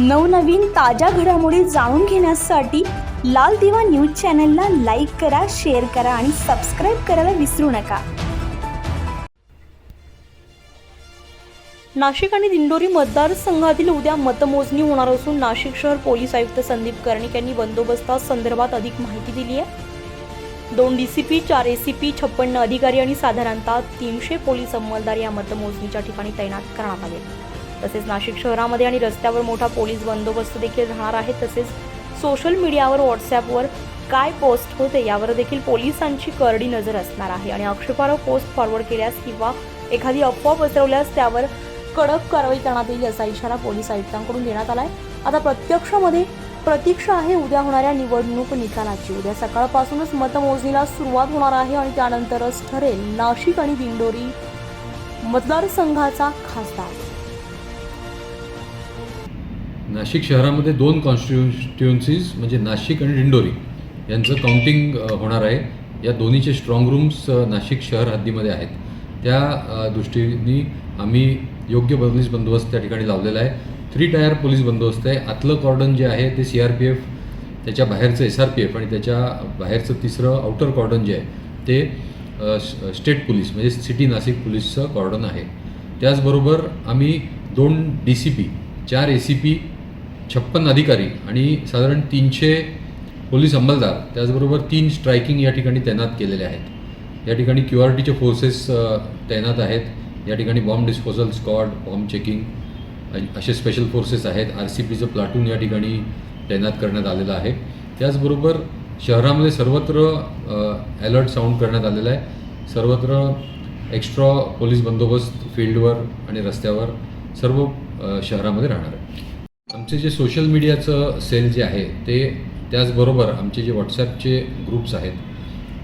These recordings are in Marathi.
नवनवीन ताज्या घडामोडी जाणून घेण्यासाठी लाल दिवा न्यूज चॅनलला लाईक करा शेअर करा आणि सबस्क्राईब करायला विसरू नका. नाशिक आणि दिंडोरी मतदारसंघातील उद्या मतमोजणी होणार असून नाशिक शहर पोलीस आयुक्त संदीप कर्णिक यांनी बंदोबस्तासंदर्भात अधिक माहिती दिली आहे. दोन डी सी पी चार ए सी पी छप्पन्न अधिकारी आणि साधारणतः तीनशे पोलीस अंमलदार या मतमोजणीच्या ठिकाणी तैनात करण्यात आले. तसेच नाशिक शहरामध्ये आणि रस्त्यावर मोठा पोलीस बंदोबस्त देखील राहणार आहे. तसेच सोशल मीडियावर व्हॉट्सॲपवर काय पोस्ट होते यावर देखील पोलिसांची करडी नजर असणार आहे. आणि आक्षेपार्ह पोस्ट फॉरवर्ड केल्यास किंवा एखादी अफवा पसरवल्यास त्यावर कडक कारवाई करण्यात येईल असा इशारा पोलीस आयुक्तांकडून देण्यात आला आहे आता प्रत्यक्षामध्ये प्रतीक्षा आहे. उद्या होणाऱ्या निवडणूक निकालाची. उद्या सकाळपासूनच मतमोजणीला सुरुवात होणार आहे आणि त्यानंतरच ठरेल नाशिक आणि दिंडोरी मतदारसंघाचा खासदार. नाशिक शहरामध्ये दोन कॉन्स्टिट्युएन्सीज म्हणजे नाशिक आणि दिंडोरी यांचं काउंटिंग होणार आहे. या दोन्हीचे स्ट्रॉंग रूम्स नाशिक शहर हद्दीमध्ये आहेत. त्या दृष्टीने आम्ही योग्य पोलीस बंदोबस्त त्या ठिकाणी लावलेला आहे. थ्री टायर पोलीस बंदोबस्त आहे. आतलं कॉर्डन जे आहे ते सी आर पी एफ त्याच्या बाहेरचं एस आर पी एफ आणि त्याच्या बाहेरचं तिसरं आउटर कॉर्डन जे आहे ते स्टेट पोलीस म्हणजे सिटी नाशिक पोलीसचं कॉर्डन आहे. त्याचबरोबर आम्ही दोन डी सी पी चार ए सी पी छप्पन अधिकारी आणि साधारण तीनशे पोलीस अंमलदार त्याचबरोबर तीन स्ट्रायकिंग या ठिकाणी तैनात केलेले आहेत. या ठिकाणी क्यू आर टीचे फोर्सेस तैनात आहेत. या ठिकाणी bomb disposal squad bomb checking असे स्पेशल फोर्सेस आहेत. आर सी पीचं प्लाटून या ठिकाणी तैनात करण्यात आलेलं आहे. त्याचबरोबर शहरामध्ये सर्वत्र अलर्ट साऊंड करण्यात आलेला आहे. सर्वत्र एक्स्ट्रा पोलीस बंदोबस्त फील्डवर आणि रस्त्यावर सर्व शहरामध्ये राहणार आहे. आमचे जे सोशल मीडियाचं सेल जे आहे ते त्याचबरोबर आमचे जे व्हॉट्सॲपचे ग्रुप्स आहेत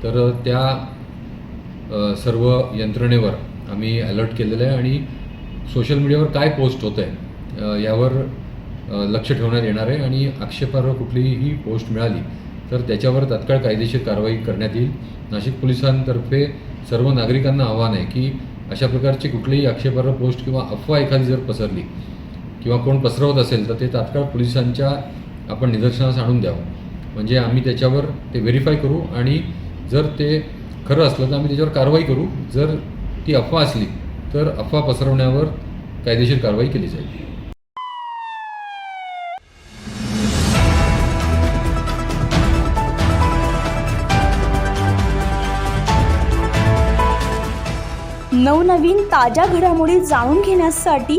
तर त्या सर्व यंत्रणेवर आम्ही अलर्ट केलेलं आहे आणि सोशल मीडियावर काय पोस्ट होतं आहे यावर लक्ष ठेवण्यात येणार आहे आणि आक्षेपार्ह कुठलीही पोस्ट मिळाली तर त्याच्यावर तात्काळ कायदेशीर कारवाई करण्यात येईल. नाशिक पोलिसांतर्फे सर्व नागरिकांना आव्हान आहे की अशा प्रकारची कुठलीही आक्षेपार्ह पोस्ट किंवा अफवा एखादी जर पसरली किंवा कोण पसरवत असेल तर ते तात्काळ पोलिसांच्या आपण निदर्शनास आणून द्यावं. म्हणजे आम्ही त्याच्यावर ते व्हेरीफाय करू आणि जर ते खरं असलं तर आम्ही त्याच्यावर कारवाई करू. जर ती अफवा असली तर अफवा पसरवण्यावर कायदेशीर कारवाई केली जाईल. नवनवीन ताज्या घडामोडी जाणून घेण्यासाठी